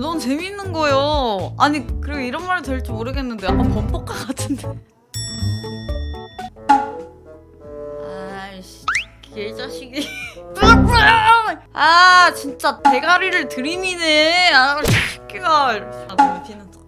너무 재밌는 거예요. 아니 그리고 이런 말 될지 모르겠는데 약간 범퍼카 같은데. 아이씨 개자식이. 아 진짜 대가리를 들이미네. 아 새끼가. 아 너무 척.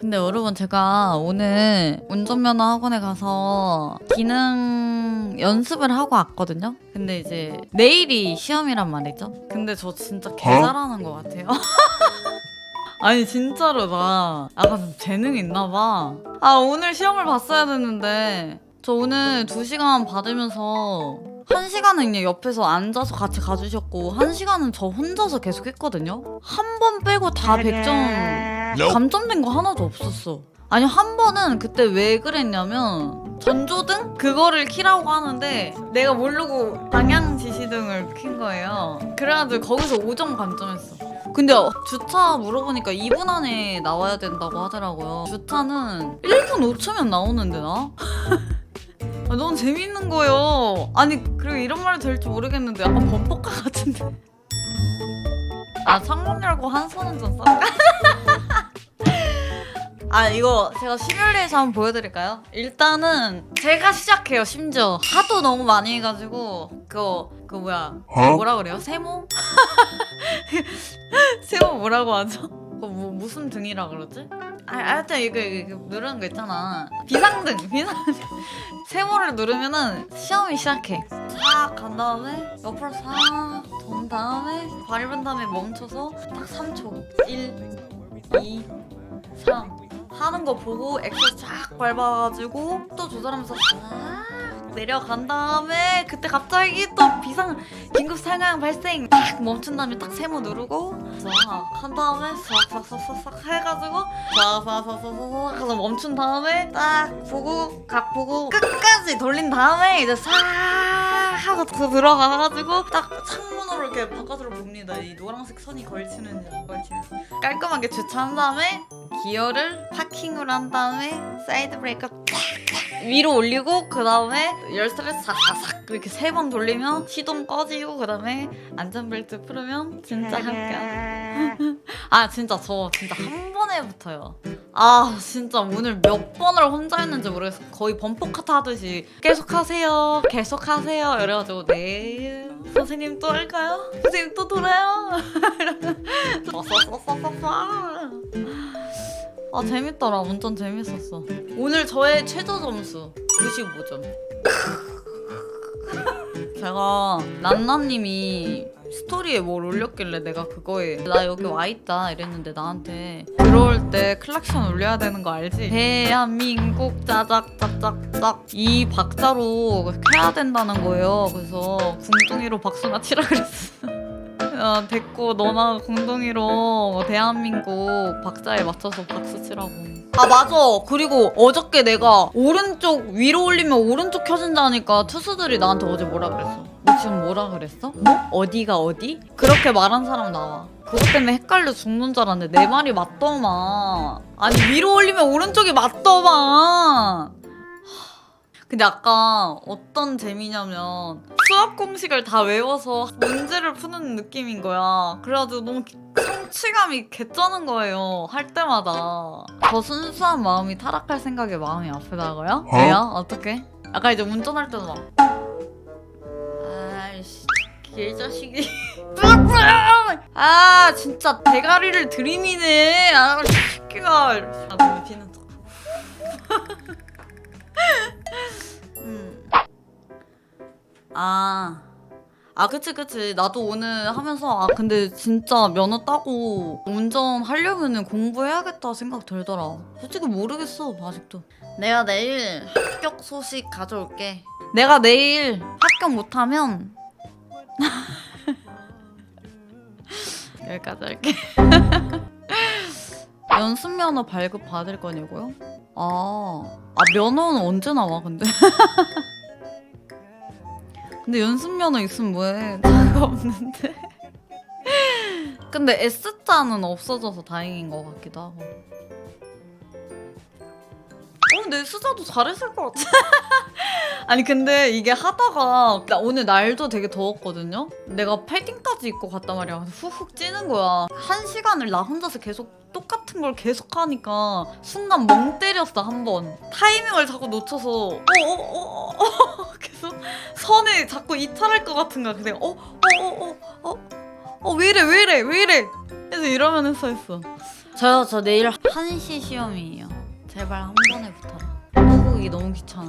근데 여러분 제가 오늘 운전면허 학원에 가서 기능 연습을 하고 왔거든요. 근데 이제 내일이 시험이란 말이죠. 근데 저 진짜 개 잘하는 것 같아요. 아니 진짜로 나 약간 좀 재능 있나 봐. 아 오늘 시험을 봤어야 됐는데 저 오늘 2시간 받으면서 1시간은 그냥 옆에서 앉아서 같이 가주셨고 1시간은 저 혼자서 계속 했거든요. 한 번 빼고 다 100점 감점된 거 하나도 없었어. 아니 한 번은 그때 왜 그랬냐면 전조등 그거를 키라고 하는데 내가 모르고 방향 지시등을 킨 거예요. 그래가지고 거기서 5점 감점했어. 근데 주차 물어보니까 2분 안에 나와야 된다고 하더라고요. 주차는 1분 5초면 나오는데 나? 아, 너무 재밌는 거예요. 아니 그리고 이런 말 될지 모르겠는데 약간 범퍼카 같은데. 아 창문 열고 한 손은 좀 써. 아 이거 제가 시뮬레이션 한번 보여드릴까요? 일단은 제가 시작해요 심지어 하도 너무 많이 해가지고 그거 그 뭐야 뭐라 그래요? 세모? 세모 뭐라고 하죠? 그거 뭐, 무슨 등이라 그러지? 아, 하여튼 이거, 이거 누르는 거 있잖아 비상등 비상등 세모를 누르면은 시험이 시작해 싹 간 다음에 옆으로 싹 돈 다음에 밟은 다음에 멈춰서 딱 3초 1 2 3 하는 거 보고 엑셀 쫙 밟아가지고 또 조절하면서 싹 내려간 다음에 그때 갑자기 또 비상 긴급 상황 발생. 딱 멈춘 다음에 딱 세모 누르고 싹한 다음에 싹싹싹싹 해가지고 싹싹싹싹싹 해서 멈춘 다음에 딱 보고 각 보고 끝까지 돌린 다음에 이제 싹 하고 더 들어가가지고 딱 창문으로 이렇게 바깥으로 봅니다 이 노란색 선이 걸치는지 안 걸치는지 깔끔하게 주차한 다음에 기어를 파킹으로 한 다음에 사이드 브레이커 위로 올리고 그 다음에 열쇠를 싹싹싹 이렇게 세 번 돌리면 시동 꺼지고 그 다음에 안전벨트 풀으면 진짜 합격. 아 진짜 저 진짜 한 번에 붙어요. 아 진짜 오늘 몇 번을 혼자 했는지 모르겠어. 거의 범퍼카트 하듯이 계속 하세요, 계속 하세요. 이래가지고 네 선생님 또 할까요? 선생님 또 돌아요. 아 재밌더라 운전 재밌었어 오늘 저의 최저 점수 95점 제가 난나님이 스토리에 뭘 올렸길래 내가 그거에 나 여기 와 있다 이랬는데 나한테 들어올 때 클락션 울려야 되는 거 알지? 대한민국 짜작짝짝짝 이 박자로 해야 된다는 거예요 그래서 궁둥이로 박수나 치라 그랬어 야, 됐고 너나 공동이로 대한민국 박자에 맞춰서 박수 치라고. 아 맞아. 그리고 어저께 내가 오른쪽 위로 올리면 오른쪽 켜진다니까 투수들이 나한테 어제 뭐라 그랬어? 너 지금 뭐라 그랬어? 뭐? 어디가 어디? 그렇게 말한 사람 나와. 그것 때문에 헷갈려 죽는 줄 알았는데 내 말이 맞더만. 아니 위로 올리면 오른쪽이 맞더만. 근데 아까 어떤 재미냐면 수학 공식을 다 외워서 문제를 푸는 느낌인 거야. 그래가지고 너무 기- 성취감이 개쩌는 거예요. 할 때마다. 저 순수한 마음이 타락할 생각에 마음이 아프다고요? 왜요? 어떻게? 아까 이제 운전할 때도 막 아이씨 개자식이 아 진짜 대가리를 들이미네 아 새끼가 아 너무 비는 척 음. 아. 아, 그치, 그치. 나도 오늘 하면서, 아, 근데 진짜 면허 따고 운전하려면은 공부해야겠다 생각 들더라. 솔직히 모르겠어, 아직도. 내가 내일 합격 소식 가져올게. 내가 내일 합격 못하면, 여기까지 할게. 연습 면허 발급 받을 거냐고요? 아, 아 면허는 언제 나와 근데? 근데 연습 면허 있으면 뭐해? 다가 없는데. 근데 S자는 없어져서 다행인 것 같기도 하고. 어, 근데 수자도 잘했을 것 같아. 아니 근데 이게 하다가 나 오늘 날도 되게 더웠거든요. 내가 패딩까지 입고 갔단 말이야. 그래서 훅훅 찌는 거야. 한 시간을 나 혼자서 계속 똑같은 걸 계속 하니까 순간 멍 때렸어 한 번. 타이밍을 자꾸 놓쳐서 어어어 어, 어, 계속 선에 자꾸 이탈할 것 같은 거야. 그래서 어어 어 어 어 왜 이래 왜 이래 왜 이래. 그래서 이러면서 했어. 저요 저 내일 1시 시험이에요. 제발 한 번에 붙어라. 한국이 너무 귀찮아.